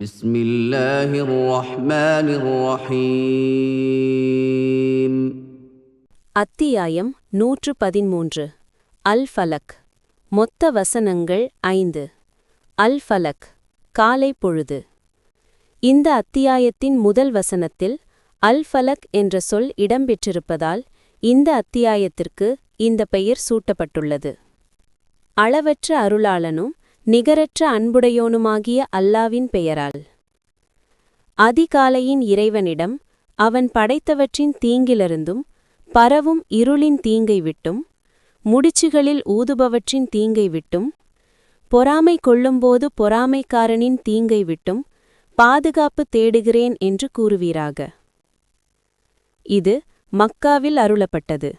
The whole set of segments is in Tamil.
بسم الله الرحمن الرحيم அத்தியாயம் நூற்று பதிமூன்று அல் ஃபலக் மொத்த வசனங்கள் ஐந்து அல் ஃபலக் காலை பொழுது இந்த அத்தியாயத்தின் முதல் வசனத்தில் அல் ஃபலக் என்ற சொல் இடம்பெற்றிருப்பதால் இந்த அத்தியாயத்திற்கு இந்த பெயர் சூட்டப்பட்டுள்ளது அளவற்ற அருளாளனும் நிகரற்ற அன்புடையோனுமாகிய அல்லாவின் பெயரால். அதிகாலையின் இறைவனிடம் அவன் படைத்தவற்றின் தீங்கிலிருந்தும் பரவும் இருளின் தீங்கை விட்டும் முடிச்சுகளில் ஊதுபவற்றின் தீங்கை விட்டும் பொறாமை கொள்ளும்போது பொறாமைக்காரனின் தீங்கை விட்டும் பாதுகாப்பு தேடுகிறேன் என்று கூறுவீராக. இது மக்காவில் அருளப்பட்டது.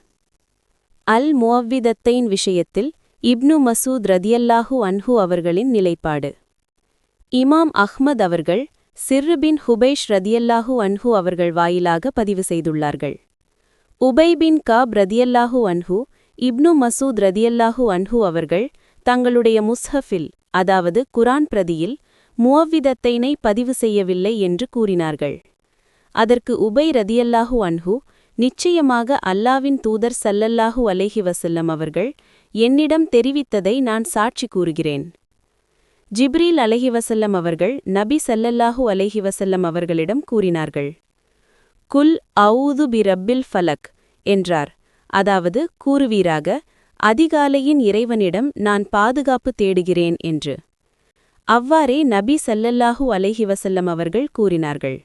அல் முஅவ்விதத்தைன் விஷயத்தில் இப்னு மசூத் ரதியல்லாஹு அன்ஹு அவர்களின் நிலைப்பாடு. இமாம் அஹ்மத் அவர்கள் சிர்ரு பின் ஹுபைஷ் ரதியல்லாஹு அன்ஹு அவர்கள் வாயிலாக பதிவு செய்துள்ளார்கள். உபை பின் காப் ரதியல்லாஹு அன்ஹு இப்னு மசூத் ரதியல்லாஹு அன்ஹு அவர்கள் தங்களுடைய முஸ்ஹஃபில் அதாவது குரான் பிரதியில் முவவிதத்தைனை பதிவு செய்யவில்லை என்று கூறினார்கள். அதற்கு உபை ரதியல்லாஹு அன்ஹு நிச்சயமாக அல்லாவின் தூதர் சல்லல்லாஹு அலைஹி வசல்லம் அவர்கள் என்னிடம் தெரிவித்ததை நான் சாட்சி கூறுகிறேன். ஜிப்ரீல் அலைஹி வசல்லம் அவர்கள் நபி சல்லல்லாஹு அலைஹி வசல்லம் அவர்களிடம் கூறினார்கள். குல் அவுது பி ரப்பில் ஃபலக் என்றார். அதாவது கூறுவீராக அதிகாலையின் இறைவனிடம் நான் பாதுகாப்பு தேடுகிறேன் என்று. அவ்வாறே நபி சல்லல்லாஹு அலைஹிவசல்லம் அவர்கள் கூறினார்கள்.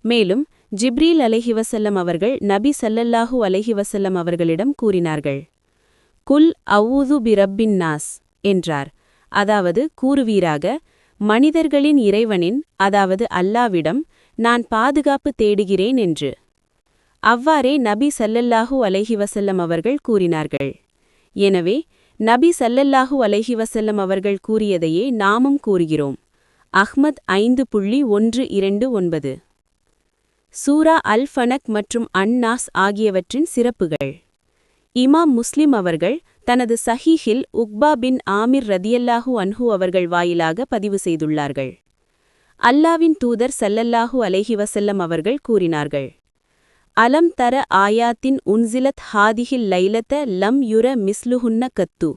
மேலும் ஜிப்ரீல் அலைஹிவசல்லம் அவர்கள் நபி சல்லல்லாஹு அலைஹிவசல்லம் அவர்களிடம் கூறினார்கள். குல் அவுது பிரப்பின் நாஸ் என்றார். அதாவது கூறுவீராக மனிதர்களின் இறைவனின் அதாவது அல்லாவிடம் நான் பாதுகாப்பு தேடுகிறேன் என்று. அவ்வாறே நபி சல்லல்லாஹூ அலைஹி வசல்லம் அவர்கள் கூறினார்கள். எனவே நபி சல்லல்லாஹூ அலைஹி வசல்லம் அவர்கள் கூறியதையே நாமும் கூறுகிறோம். அஹ்மத் ஐந்து புள்ளி ஒன்று இரண்டு ஒன்பது. சூரா அல் ஃபனக் மற்றும் அன்னாஸ் ஆகியவற்றின் சிறப்புகள். இமாம் முஸ்லிம் அவர்கள் தனது சஹீஹில் உக்பா பின் ஆமிர் ரதியல்லாஹு அன்ஹு அவர்கள் வாயிலாக பதிவு செய்துள்ளார்கள். அல்லாவின் தூதர் சல்லல்லாஹு அலைஹி வசல்லம் அவர்கள் கூறினார்கள். அலம் தர ஆயாத்தின் உன்சிலத் ஹாதிஹில் லைலத்த லம் யுர மிஸ்லுஹுன்ன கத்து.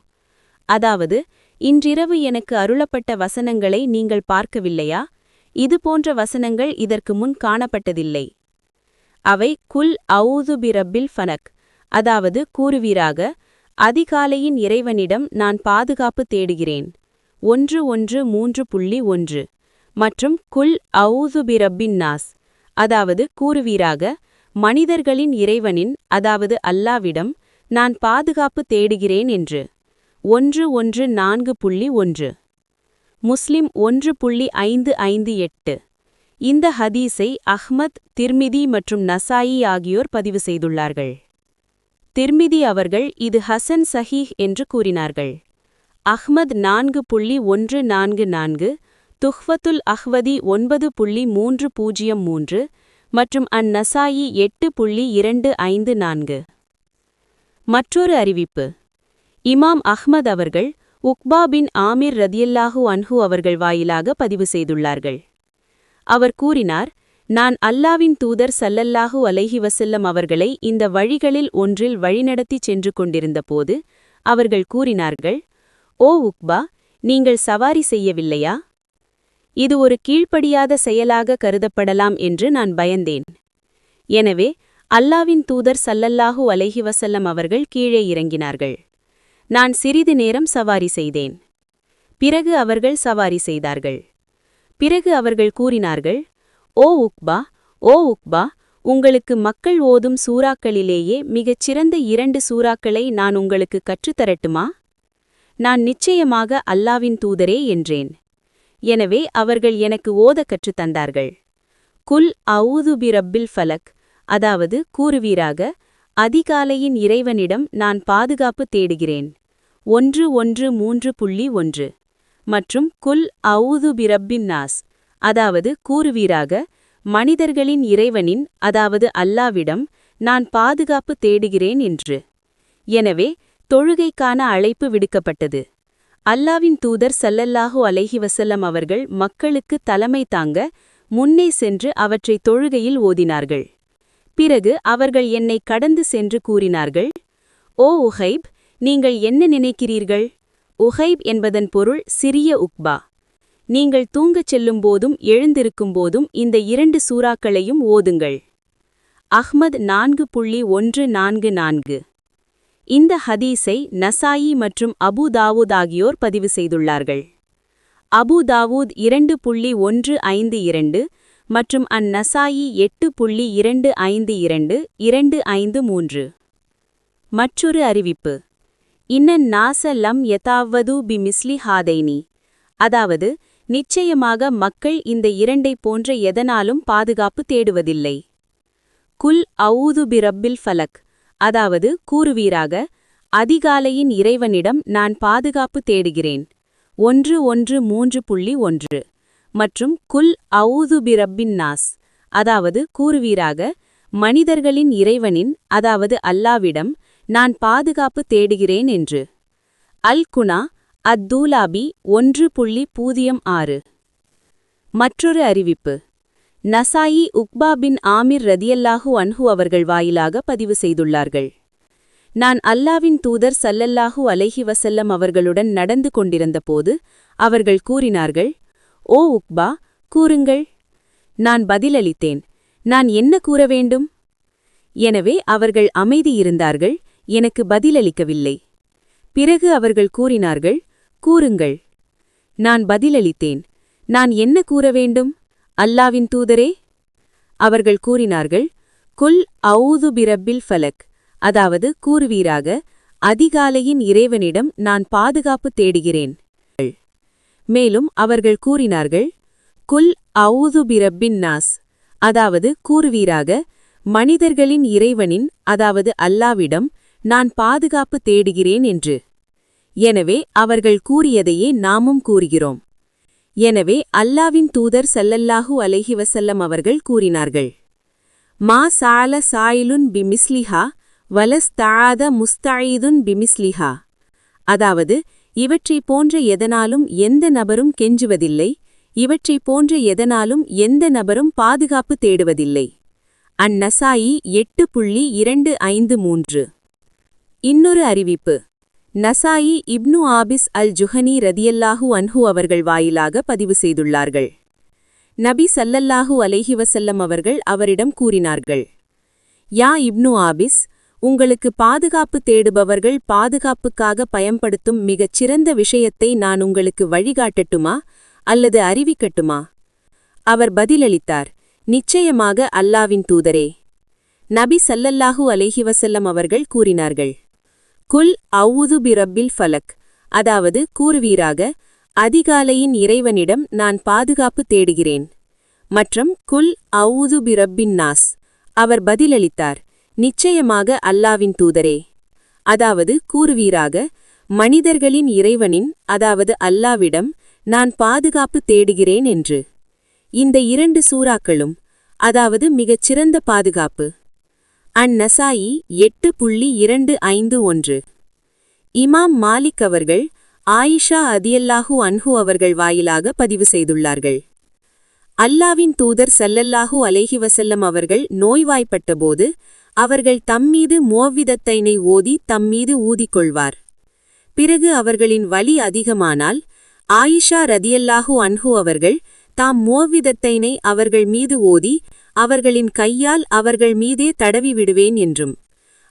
அதாவது இன்றிரவு எனக்கு அருளப்பட்ட வசனங்களை நீங்கள் பார்க்கவில்லையா? இதுபோன்ற வசனங்கள் இதற்கு முன் காணப்பட்டதில்லை. அவை குல் அவுது பிரபில் ஃபனக். அதாவது கூறுவீராக அதிகாலையின் இறைவனிடம் நான் பாதுகாப்பு தேடுகிறேன். ஒன்று ஒன்று மூன்று புள்ளி ஒன்று. மற்றும் குல் அவுதுபிரபின் நாஸ். அதாவது கூறுவீராக மனிதர்களின் இறைவனின் அதாவது அல்லாவிடம் நான் பாதுகாப்பு தேடுகிறேன் என்று. ஒன்று ஒன்று நான்கு புள்ளி ஒன்று. முஸ்லிம் ஒன்று புள்ளி ஐந்து ஐந்து எட்டு. இந்த ஹதீஸை அஹ்மத் திர்மிதி மற்றும் நசாயி ஆகியோர் பதிவு செய்துள்ளார்கள். திர்மிதி அவர்கள் இது ஹசன் சஹீஹ் என்று கூறினார்கள். அஹ்மத் நான்கு புள்ளி ஒன்று நான்கு நான்கு துஹ்வத்துல் அஹ்வதி ஒன்பது புள்ளி மூன்று பூஜ்ஜியம் மூன்று மற்றும் அந் நசாயி எட்டு புள்ளி இரண்டு ஐந்து நான்கு. மற்றொரு அறிவிப்பு. இமாம் அஹ்மத் அவர்கள் உக்பா பின் ஆமீர் ரதியல்லாஹு அன்ஹு அவர்கள் வாயிலாக பதிவு செய்துள்ளார்கள். அவர் கூறினார் நான் அல்லாவின் தூதர் சல்லல்லாஹு அலைஹி வசல்லம் அவர்களை இந்த வழிகளில் ஒன்றில் வழிநடத்தி சென்று கொண்டிருந்தபோது அவர்கள் கூறினார்கள் ஓ உக்பா நீங்கள் சவாரி செய்யவில்லையா? இது ஒரு கீழ்ப்படியாத செயலாக கருதப்படலாம் என்று நான் பயந்தேன். எனவே அல்லாவின் தூதர் சல்லல்லாஹு அலைஹி வசல்லம் அவர்கள் கீழே இறங்கினார்கள். நான் சிறிது நேரம் சவாரி செய்தேன். பிறகு அவர்கள் சவாரி செய்தார்கள். பிறகு அவர்கள் கூறினார்கள் ஓ உக்பா ஓ உக்பா உங்களுக்கு மக்கள் ஓதும் சூறாக்களிலேயே மிகச் சிறந்த இரண்டு சூறாக்களை நான் உங்களுக்கு கற்றுத்தரட்டுமா? நான் நிச்சயமாக அல்லாவின் தூதரே என்றேன். எனவே அவர்கள் எனக்கு ஓத கற்றுத் தந்தார்கள். குல் அவுது ரப்பில் ஃபலக் அதாவது கூறுவீராக அதிகாலையின் இறைவனிடம் நான் பாதுகாப்பு தேடுகிறேன். ஒன்று ஒன்று மூன்று புள்ளி ஒன்று. மற்றும் குல் அவுது பி நாஸ் அதாவது கூறுவீராக மனிதர்களின் இறைவனின் அதாவது அல்லாவிடம் நான் பாதுகாப்பு தேடுகிறேன் என்று. எனவே தொழுகைக்கான அழைப்பு விடுக்கப்பட்டது. அல்லாவின் தூதர் சல்லல்லாஹு அலைஹி வசல்லம் அவர்கள் மக்களுக்கு தலைமை தாங்க முன்னே சென்று அவற்றை தொழுகையில் ஓதினார்கள். பிறகு அவர்கள் என்னை கடந்து சென்று கூறினார்கள் ஓ உஹைப் நீங்கள் என்ன நினைக்கிறீர்கள்? உஹைப் என்பதன் பொருள் சிறிய உக்பா. நீங்கள் தூங்கச் செல்லும்போதும் எழுந்திருக்கும்போதும் இந்த இரண்டு சூறாக்களையும் ஓதுங்கள். அஹ்மத் நான்கு புள்ளி ஒன்று நான்கு நான்கு. இந்த ஹதீஸை நசாயி மற்றும் அபு தாவூத் ஆகியோர் பதிவு செய்துள்ளார்கள். அபு தாவூத் இரண்டு புள்ளி ஒன்று ஐந்து இரண்டு மற்றும் அந் நசாயி எட்டு புள்ளி இரண்டு ஐந்து இரண்டு இரண்டு ஐந்து மூன்று. மற்றொரு அறிவிப்பு. இன்னன் நாச லம் யதாவது பி மிஸ்லி ஹாதைனி. அதாவது நிச்சயமாக மக்கள் இந்த இரண்டை போன்ற எதனாலும் பாதுகாப்பு தேடுவதில்லை. குல் அவுது ஃபலக். அதாவது கூறுவீராக அதிகாலையின் இறைவனிடம் நான் பாதுகாப்பு தேடுகிறேன். ஒன்று ஒன்று மூன்று புள்ளி ஒன்று. மற்றும் குல் அவுது நாஸ். அதாவது கூறுவீராக மனிதர்களின் இறைவனின் அதாவது அல்லாவிடம் நான் பாதுகாப்பு தேடுகிறேன் என்று. அல் குனா அத்தூலாபி ஒன்று புள்ளி பூஜ்ஜியம் ஆறு. மற்றொரு அறிவிப்பு. நசாயி உக்பா பின் ஆமிர் ரதியல்லாஹு அன்ஹு அவர்கள் வாயிலாக பதிவு செய்துள்ளார்கள். நான் அல்லாவின் தூதர் சல்லல்லாஹு அலைஹி வசல்லம் அவர்களுடன் நடந்து கொண்டிருந்தபோது அவர்கள் கூறினார்கள் ஓ உக்பா கூறுங்கள். நான் பதிலளித்தேன். நான் என்ன கூற வேண்டும்? எனவே அவர்கள் அமைதியிருந்தார்கள் எனக்கு பதிலளிக்கவில்லை. பிறகு அவர்கள் கூறினார்கள் கூறுங்கள். நான் பதிலளித்தேன். நான் என்ன கூற வேண்டும்? அல்லாவின் தூதரே? அவர்கள் கூறினார்கள் குல் அவுது பிரபில் ஃபலக். அதாவது கூறுவீராக அதிகாலையின் இறைவனிடம் நான் பாதுகாப்பு தேடுகிறேன். மேலும் அவர்கள் கூறினார்கள் குல் அவுது பிரப்பின் நாஸ். அதாவது கூறுவீராக மனிதர்களின் இறைவனின் அதாவது அல்லாவிடம் நான் பாதுகாப்பு தேடுகிறேன் என்று. எனவே அவர்கள் கூறியதையே நாமும் கூறுகிறோம். எனவே அல்லாவின் தூதர் சல்லல்லாஹு அலஹி வசல்லம் அவர்கள் கூறினார்கள். மா சால சாயிலுன் பிமிஸ்லிஹா வலஸ்தாத முஸ்தாயிதுன் பிமிஸ்லிஹா. அதாவது இவற்றைப் போன்ற எதனாலும் எந்த நபரும் கெஞ்சுவதில்லை இவற்றைப் போன்ற எதனாலும் எந்த நபரும் பாதுகாப்பு தேடுவதில்லை. அந்நசாயி எட்டு புள்ளி இரண்டு ஐந்து மூன்று. இன்னொரு அறிவிப்பு. நசாயி இப்னு ஆபிஸ் அல் ஜுஹனி ரதியல்லாஹு அன்ஹு அவர்கள் வாயிலாக பதிவு செய்துள்ளார்கள். நபி சல்லல்லாஹு அலைஹி வசல்லம் அவர்கள் அவரிடம் கூறினார்கள். யா இப்னு ஆபிஸ் உங்களுக்கு பாதுகாப்பு தேடுபவர்கள் பாதுகாப்புக்காக பயன்படுத்தும் மிகச் சிறந்த விஷயத்தை நான் உங்களுக்கு வழிகாட்டட்டுமா அல்லது அறிவிக்கட்டுமா? அவர் பதிலளித்தார் நிச்சயமாக அல்லாவின் தூதரே. நபி சல்லல்லாஹு அலைஹி வசல்லம் அவர்கள் கூறினார்கள் குல் அவுது பிரப்பில் ஃபலக். அதாவது கூறுவீராக அதிகாலையின் இறைவனிடம் நான் பாதுகாப்பு தேடுகிறேன். மற்றும் குல் அவுது பிரப்பின் நாஸ். அவர் பதிலளித்தார் நிச்சயமாக அல்லாவின் தூதரே. அதாவது கூறுவீராக மனிதர்களின் இறைவனின் அதாவது அல்லாவிடம் நான் பாதுகாப்பு தேடுகிறேன் என்று. இந்த இரண்டு சூறாக்களும் அதாவது மிகச் சிறந்த பாதுகாப்பு. அந்நசாயி எட்டு புள்ளி இரண்டு ஐந்து ஒன்று. இமாம் மாலிக் அவர்கள் ஆயிஷா அதியல்லாஹு அன்ஹு அவர்கள் வாயிலாக பதிவு செய்துள்ளார்கள். அல்லாவின் தூதர் சல்லல்லாஹு அலேஹி வசல்லம் அவர்கள் நோய்வாய்ப்பட்டபோது அவர்கள் தம்மீது மோவிதத்தைனை ஓதி தம்மீது ஊதிக்கொள்வார். பிறகு அவர்களின் வலி அதிகமானால் ஆயிஷா ரதியல்லாஹு அன்ஹு அவர்கள் தாம் மோவிதத்தைனை அவர்கள் மீது ஓதி அவர்களின் கையால் அவர்கள் மீதே தடவி விடுவேன் என்றும்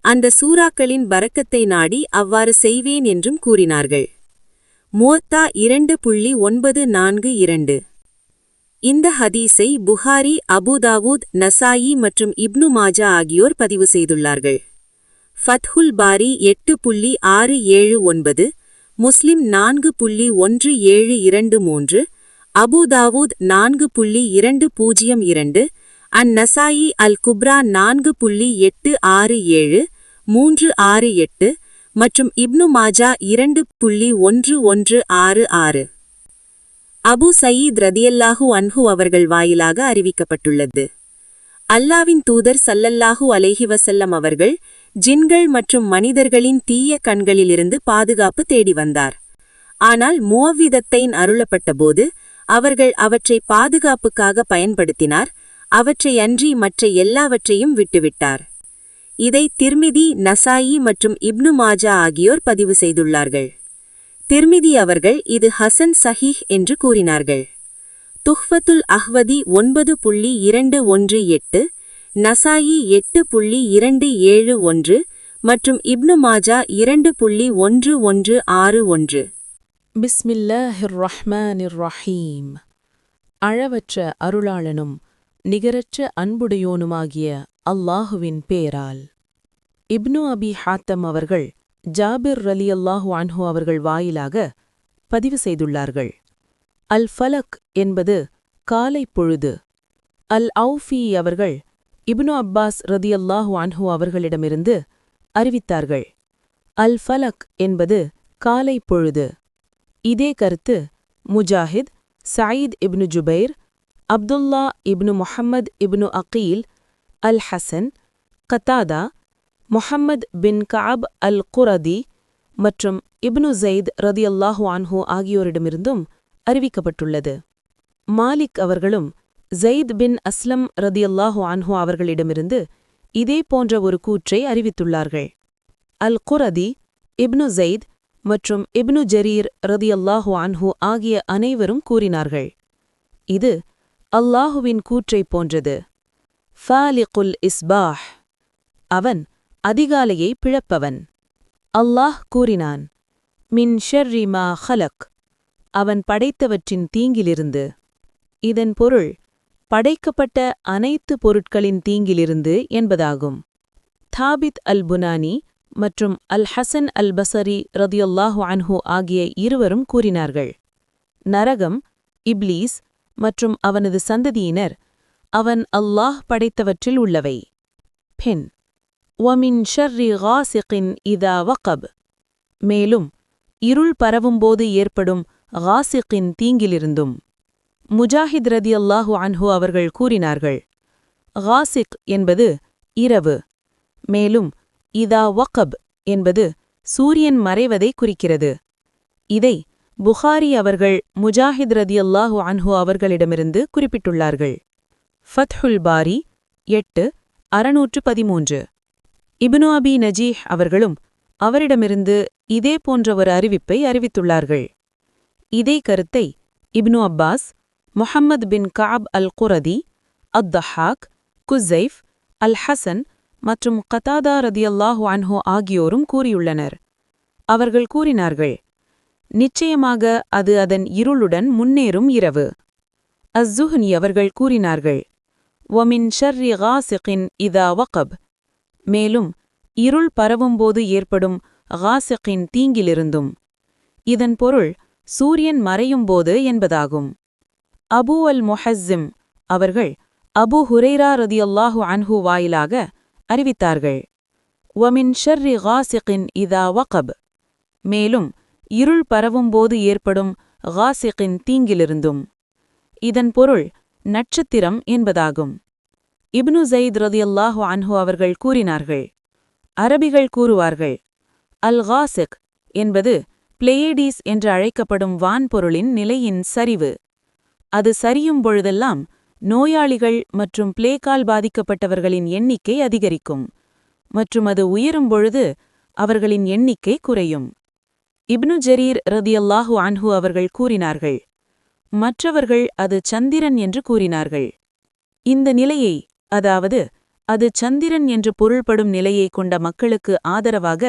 அந்த சூறாக்களின் பறக்கத்தை நாடி அவ்வாறு செய்வேன் என்றும் கூறினார்கள். மோத்தா இரண்டு புள்ளி ஒன்பது நான்கு இரண்டு. இந்த ஹதீஸை புகாரி அபுதாவூத் நசாயி மற்றும் இப்னு மாஜா ஆகியோர் பதிவு செய்துள்ளார்கள். ஃபத்ஹுல் பாரி எட்டு புள்ளி ஆறு ஏழு ஒன்பது முஸ்லிம் நான்கு புள்ளி ஒன்று ஏழு இரண்டு மூன்று அபுதாவூத் நான்கு புள்ளி இரண்டு பூஜ்ஜியம் இரண்டு அந்நசாயி அல் குப்ரா நான்கு புள்ளி எட்டு ஆறு ஏழு மூன்று ஆறு எட்டு மற்றும் இப்னு மாஜா இரண்டு புள்ளி ஒன்று ஒன்று ஆறு ஆறு. அபு சயீத் ரதியல்லாஹு அன்ஹு அவர்கள் வாயிலாக அறிவிக்கப்பட்டுள்ளது. அல்லாவின் தூதர் சல்லல்லாஹு அலைஹி வசல்லம் அவர்கள் ஜின்கள் மற்றும் மனிதர்களின் தீய கண்களிலிருந்து பாதுகாப்பு தேடி வந்தார். ஆனால் முவவ்விதத்தைன் அருளப்பட்டபோது அவர்கள் அவற்றை பாதுகாப்புக்காக பயன்படுத்தினார் அவற்றை அன்றி மற்ற எல்லாவற்றையும் விட்டுவிட்டார். இதை திர்மிதி நசாயி மற்றும் இப்னு மாஜா ஆகியோர் பதிவு செய்துள்ளார்கள். திர்மிதி அவர்கள் இது ஹசன் சஹீஹ் என்று கூறினார்கள். துஹ்வத்துல் அஹ்வதி ஒன்பது புள்ளி இரண்டு ஒன்று எட்டு நசாயி எட்டு புள்ளி இரண்டு ஏழு ஒன்று மற்றும் இப்னு மாஜா இரண்டு புள்ளி ஒன்று ஒன்று ஆறு ஒன்று. பிஸ்மில்லாஹிர் ரஹ்மான் ரஹீம் அழவற்ற அருளாளனும் நிகரற்ற அன்புடையோனுமாகிய அல்லாஹுவின் பேரால். இப்னு அபி ஹாத்தம் அவர்கள் ஜாபிர் ரலியல்லாஹு அன்ஹு அவர்கள் வாயிலாக பதிவு செய்துள்ளார்கள். அல் ஃபலக் என்பது காலை பொழுது. அல் அவுஃபி அவர்கள் இப்னு அப்பாஸ் ரதியல்லாஹு அன்ஹு அவர்களிடமிருந்து அறிவித்தார்கள். அல் ஃபலக் என்பது காலை பொழுது. இதே கருத்து Mujahid Saeed ibn Jubair Abdullah ibn Muhammad ibn Aqeel al Hasan Qatada Muhammad bin Kaab al Qurazi மற்றும் இப்னு ஜெயித் ரதியல்லாஹு அன்ஹு ஆகியோரிடமிருந்தும் அறிவிக்கப்பட்டுள்ளது. மாலிக் அவர்களும் ஜெயித் பின் அஸ்லம் ரதியல்லாஹு அன்ஹு அவர்களிடமிருந்து இதே போன்ற ஒரு கூற்றை அறிவித்துள்ளார்கள். அல் குரதி இப்னு ஜெயித் மற்றும் இப்னு ஜரீர் ரதியல்லாஹு அன்ஹு ஆகிய அனைவரும் கூறினார்கள். இது அல்லாஹுவின் கூற்றைப் போன்றது. ஃபாலிகுல் இஸ்பாஹ். அவன் அதிகாலையை பிழப்பவன். அல்லாஹ் கூறினான் மின் ஷர்ரி மா ஹலக். அவன் படைத்தவற்றின் தீங்கிலிருந்து. இதன் பொருள் படைக்கப்பட்ட அனைத்து பொருட்களின் தீங்கிலிருந்து என்பதாகும். தாபித் அல் புனானி மற்றும் அல் ஹசன் அல் பசரி ரதியுல்லாஹு அன்ஹு ஆகிய இருவரும் கூறினார்கள் நரகம் இப்லீஸ் மற்றும் அவனது சந்ததியினர் அவன் அல்லாஹ் படைத்தவற்றில் உள்ளவை. பெண் ஒமின் ஷர்ரி காசிகின் இதா வகப். மேலும் இருள் பரவும்போது ஏற்படும் காசிகின் தீங்கிலிருந்தும். முஜாஹித் ரதி அல்லாஹு அன்ஹு அவர்கள் கூறினார்கள் ஹாசிக் என்பது இரவு. மேலும் இதா வக்கப் என்பது சூரியன் மறைவதை குறிக்கிறது. இதை புகாரி அவர்கள் முஜாஹித் ரதியல்லாஹு அன்ஹு அவர்களிடமிருந்து குறிப்பிட்டுள்ளார்கள். ஃபத்ஹுல் பாரி எட்டு அறுநூற்று பதிமூன்று இப்னு அபி நஜீஹ் அவர்களும் அவரிடமிருந்து இதே போன்ற ஒரு அறிவிப்பை அறிவித்துள்ளார்கள். இதே கருத்தை ibn Abbas Muhammad bin Ka'b al Qurazi ad Dahhak Khusaif al Hasan மற்றும் கதாதா ரதியல்லாஹு அன்ஹோ ஆகியோரும் கூறியுள்ளனர். அவர்கள் கூறினார்கள் நிச்சயமாக அது அதன் இருளுடன் முன்னேறும் இரவு. அஸ்ஸுஹ்னி அவர்கள் கூறினார்கள் ஒமின் ஷர்ரி ஹாசிகின் இதா வகப். மேலும் இருள் பரவும்போது ஏற்படும் ஹாசிகின் தீங்கிலிருந்தும். இதன் பொருள் சூரியன் மறையும்போது என்பதாகும். அபூ அல் மொஹஸ்ஸிம் அவர்கள் அபு ஹுரைரா ரதியல்லாஹு அன்ஹு வாயிலாக அறிவித்தார்கள் ஒமின் ஷர்ரி ஹாசிகின் இதா வகப். மேலும் இருள் பரவும்போது ஏற்படும் ஹாசிகின் தீங்கிலிருந்தும். இதன் பொருள் நட்சத்திரம் என்பதாகும். இப்னு ஜெயித் ரதியல்லாஹு அன்ஹு அவர்கள் கூறினார்கள். அரபிகள் கூறுவார்கள் அல் ஹாசிக் என்பது பிளேயடீஸ் என்று அழைக்கப்படும் வான்பொருளின் நிலையின் சரிவு. அது சரியும் பொழுதெல்லாம் நோயாளிகள் மற்றும் பிளேக்கால் பாதிக்கப்பட்டவர்களின் எண்ணிக்கை அதிகரிக்கும் மற்றும் அது உயரும் பொழுது அவர்களின் எண்ணிக்கை குறையும். இப்னு ஜரீர் ரதியல்லாஹு அன்ஹு அவர்கள் கூறினார்கள். மற்றவர்கள் அது சந்திரன் என்று கூறினார்கள். இந்த நிலையை அதாவது அது சந்திரன் என்று பொருள்படும் நிலையை கொண்ட மக்களுக்கு ஆதரவாக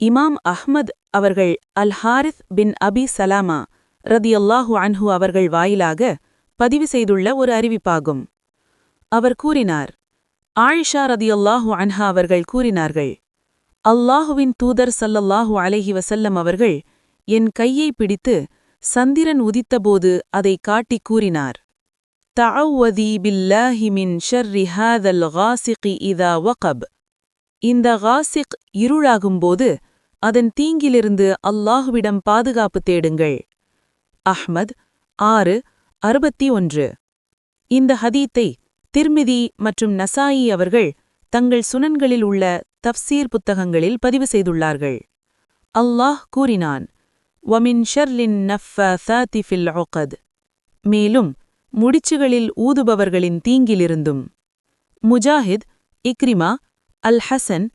இமாம் அஹ்மத் அவர்கள் அல் ஹாரித் பின் அபி சலாமா ரதியல்லாஹு அன்ஹு அவர்கள் வாயிலாக பதிவு செய்துள்ள ஒரு அறிவிப்பாகும். அவர் கூறினார். ஆயிஷா ரதியல்லாஹு அன்ஹா அவர்கள் கூறினார்கள். அல்லாஹுவின் தூதர் சல்லல்லாஹு அலைஹி வசல்லம் அவர்கள் என் கையை பிடித்து சந்திரன் உதித்தபோது அதை காட்டிக் கூறினார். தஅவ்வதி பில்லாஹி மின் ஷர்ரி ஹாதல் காசிகி இதா வகப். இந்த காசிக் இருளாகும்போது அதன் தீங்கிலிருந்து அல்லாஹுவிடம் பாதுகாப்பு தேடுங்கள். அஹ்மத் ஆறு அறுபத்தி ஒன்று. இந்த ஹதீத்தை திர்மிதி மற்றும் நசாயி அவர்கள் தங்கள் சுனன்களில் உள்ள தஃப்சீர் புத்தகங்களில் பதிவு செய்துள்ளார்கள். அல்லாஹ் கூறினான் வமின் ஷர்லின் நஃபாத்தி ஃபில் மேலும் முடிச்சுகளில் ஊதுபவர்களின் தீங்கிலிருந்தும். முஜாஹித் இக்ரிமா அல் ஹசன்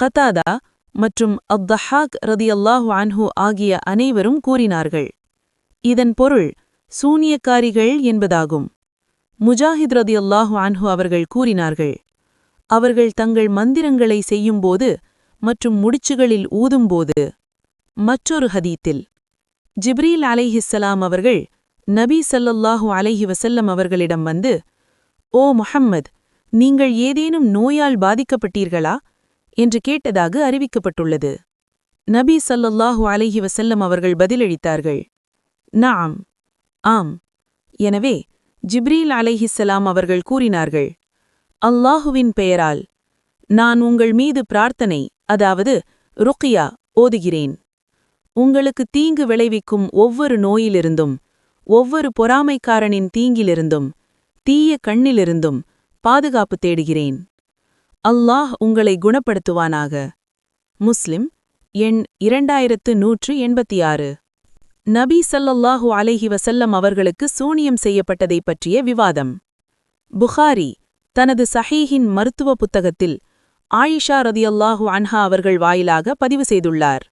கதாதா மற்றும் அப்தஹாக் ரதியல்லாஹு அன்ஹு ஆகிய அனைவரும் கூறினார்கள். இதன் பொருள் சூனியக்காரிகள் என்பதாகும். முஜாஹித் ரதியல்லாஹு அன்ஹு அவர்கள் கூறினார்கள் அவர்கள் தங்கள் மந்திரங்களை செய்யும்போது மற்றும் முடிச்சுகளில் ஊதும்போது. மற்றொரு ஹதீத்தில் ஜிப்ரீல் அலைஹிஸ்ஸலாம் அவர்கள் நபி சல்லல்லாஹு அலைஹி வசல்லம் அவர்களிடம் வந்து ஓ முஹம்மது நீங்கள் ஏதேனும் நோயால் பாதிக்கப்பட்டீர்களா? என்று கேட்டதாக அறிவிக்கப்பட்டுள்ளது. நபி சல்லல்லாஹு அலைஹி வசல்லம் அவர்கள் பதிலளித்தார்கள் நாம் ஆம். எனவே ஜிப்ரீல் அலைஹிஸ்ஸலாம் அவர்கள் கூறினார்கள் அல்லாஹுவின் பெயரால் நான் உங்கள் மீது பிரார்த்தனை அதாவது ருக்கியா ஓதுகிறேன். உங்களுக்கு தீங்கு விளைவிக்கும் ஒவ்வொரு நோயிலிருந்தும் ஒவ்வொரு பொறாமைக்காரனின் தீங்கிலிருந்தும் தீய கண்ணிலிருந்தும் பாதுகாப்பு தேடுகிறேன். அல்லாஹ் உங்களை குணப்படுத்துவானாக. முஸ்லிம் எண் இரண்டாயிரத்து நூற்று எண்பத்தி ஆறு. நபி சல்லல்லாஹு அலைஹி வசல்லம் அவர்களுக்கு சூனியம் செய்யப்பட்டதைப் பற்றிய விவாதம். புகாரி தனது சஹீஹின் மருத்துவ புத்தகத்தில் ஆயிஷா ரதியல்லாஹு அன்ஹா அவர்கள் வாயிலாக பதிவு செய்துள்ளார்.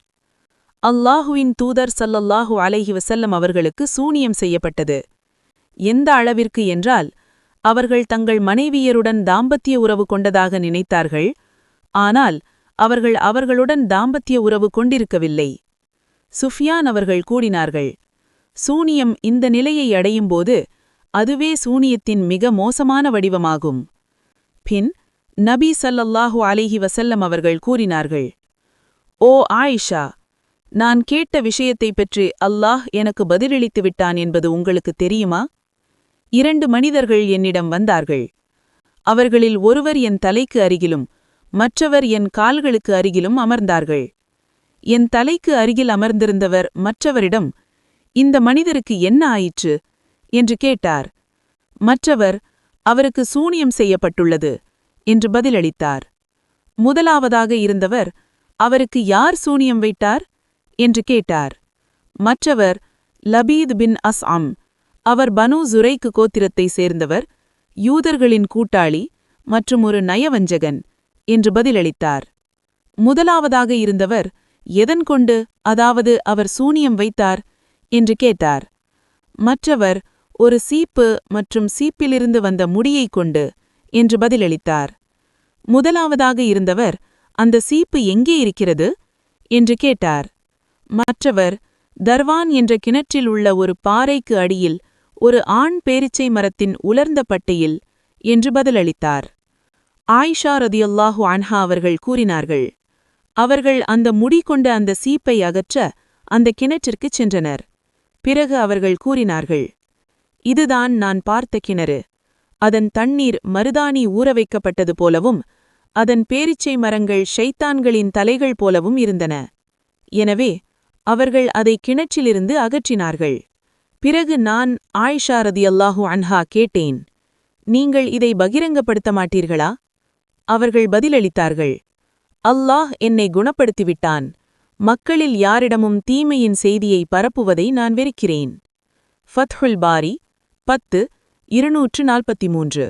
அல்லாஹுவின் தூதர் சல்லல்லாஹு அலைஹி வசல்லம் அவர்களுக்கு சூனியம் செய்யப்பட்டது. எந்த அளவிற்கு என்றால் அவர்கள் தங்கள் மனைவியருடன் தாம்பத்திய உறவு கொண்டதாக நினைத்தார்கள் ஆனால் அவர்கள் அவர்களுடன் தாம்பத்திய உறவு கொண்டிருக்கவில்லை. சுஃபியான் அவர்கள் கூறினார்கள் சூனியம் இந்த நிலையை அடையும்போது அதுவே சூனியத்தின் மிக மோசமான வடிவமாகும். பின் நபி சல்லல்லாஹு அலிஹி வசல்லம் அவர்கள் கூறினார்கள் ஓ ஆயிஷா நான் கேட்ட விஷயத்தைப் பற்றி அல்லாஹ் எனக்கு பதிலளித்து விட்டான் என்பது உங்களுக்கு தெரியுமா? இரண்டு மனிதர்கள் என்னிடம் வந்தார்கள் அவர்களில் ஒருவர் என் தலைக்கு அருகிலும் மற்றவர் என் கால்களுக்கு அருகிலும் அமர்ந்தார்கள். என் தலைக்கு அருகில் அமர்ந்திருந்தவர் மற்றவரிடம் இந்த மனிதருக்கு என்ன ஆயிற்று? என்று கேட்டார். மற்றவர் அவருக்கு சூனியம் செய்யப்பட்டுள்ளது என்று பதிலளித்தார். முதலாவதாக இருந்தவர் அவருக்கு யார் சூனியம் வைத்தார்? என்று கேட்டார். மற்றவர் லபீத் பின் அஸ் அம் அவர் பனு ஜுரைக்கு கோத்திரத்தை சேர்ந்தவர் யூதர்களின் கூட்டாளி மற்றும் ஒரு நயவஞ்சகன் என்று பதிலளித்தார். முதலாவதாக இருந்தவர் எதன் கொண்டு அதாவது அவர் சூனியம் வைத்தார் என்று கேட்டார். மற்றவர் ஒரு சீப்பு மற்றும் சீப்பிலிருந்து வந்த முடியைக் கொண்டு என்று பதிலளித்தார். முதலாவதாக இருந்தவர் அந்த சீப்பு எங்கே இருக்கிறது? என்று கேட்டார். மற்றவர் தர்வான் என்ற கிணற்றில் உள்ள ஒரு பாறைக்கு அடியில் ஒரு ஆண் பேரிச்சை மரத்தின் உலர்ந்த பட்டையில் என்று பதிலளித்தார். ஆயிஷா ரதியுல்லாஹு அன்ஹா அவர்கள் கூறினார்கள் அவர்கள் அந்த முடி கொண்ட அந்த சீப்பை அகற்ற அந்த கிணற்றிற்குச் சென்றனர். பிறகு அவர்கள் கூறினார்கள் இதுதான் நான் பார்த்த கிணறு. அதன் தண்ணீர் மருதாணி ஊற வைக்கப்பட்டது போலவும் அதன் பேரிச்சை மரங்கள் ஷைத்தான்களின் தலைகள் போலவும் இருந்தன. எனவே அவர்கள் அதை கிணற்றிலிருந்து அகற்றினார்கள். பிறகு நான் ஆயிஷா அல்லாஹு அன்ஹா கேட்டேன் நீங்கள் இதை பகிரங்கப்படுத்த மாட்டீர்களா? அவர்கள் பதிலளித்தார்கள் அல்லாஹ் என்னை குணப்படுத்திவிட்டான். மக்களில் யாரிடமும் தீமையின் செய்தியை பரப்புவதை நான் வெறுக்கிறேன். ஃபத்ஹுல் பாரி பத்து இருநூற்று நாற்பத்தி மூன்று.